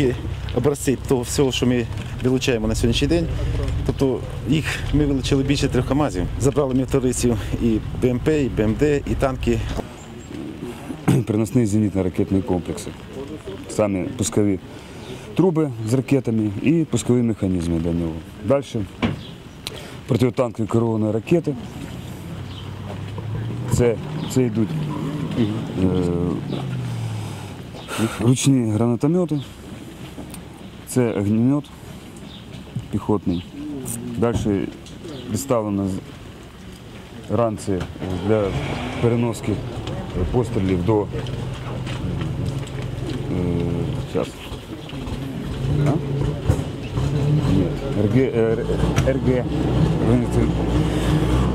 Ті образці того всього, що ми вилучаємо на сьогоднішній день. Тобто їх ми вилучили більше трьох КАМАЗів. Забрали ми і БМП, і БМД, і танки. переносні зенітно-ракетні комплекси. Самі пускові труби з ракетами і пускові механізми для нього. Далі протитанкові керовані ракети. Це, це йдуть е, ручні гранатомети, це огнемет піхотний. Далі представлено з- ранці для переноски пострілів до Сейчас. А? Нет. РГ, э, РГ. Говорится,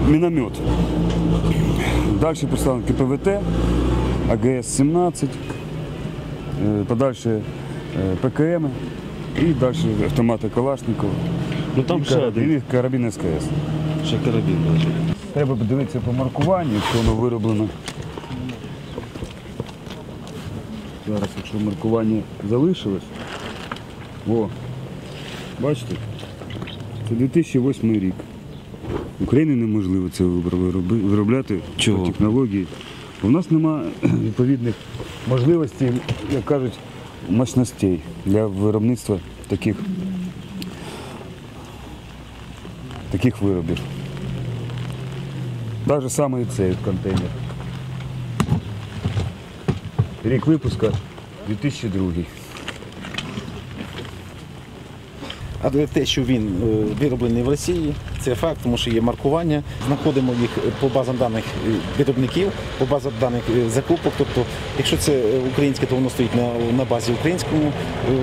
Миномет. Дальше представлен КПВТ, АГС-17, э, подальше э, ПКМ и дальше автомати Калашникова. Ну там і ще карабін, один, і карабін СКС. ще карабін. лежить. Треба подивитися по маркуванню, якщо воно вироблено. Зараз, якщо маркування залишилось. О, бачите? Це 2008 рік. В Україні неможливо це виробляти Чого? технології. У нас немає відповідних можливостей, як кажуть, мощностей для виробництва таких, таких виробів. Навіть саме і цей контейнер. Рік випуска 2002. А те, що він е, вироблений в Росії, це факт, тому що є маркування. Знаходимо їх по базам даних е, виробників, по базам даних е, закупок. Тобто, якщо це е, українське, то воно стоїть на, на базі українському е,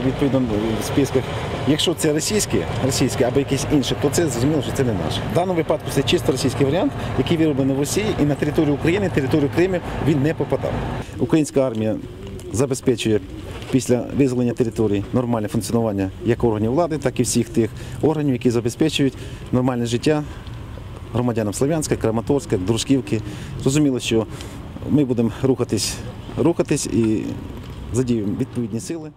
відповідно в списках. Якщо це російське, російське або якесь інше, то це зрозуміло, що це не наше. В даному випадку це чисто російський варіант, який вироблений в Росії, і на територію України, територію Криму він не попадав. Українська армія забезпечує після визволення території нормальне функціонування як органів влади, так і всіх тих органів, які забезпечують нормальне життя громадянам Слов'янська, Краматорська, Дружківки. Зрозуміло, що ми будемо рухатись, рухатись і задіємо відповідні сили.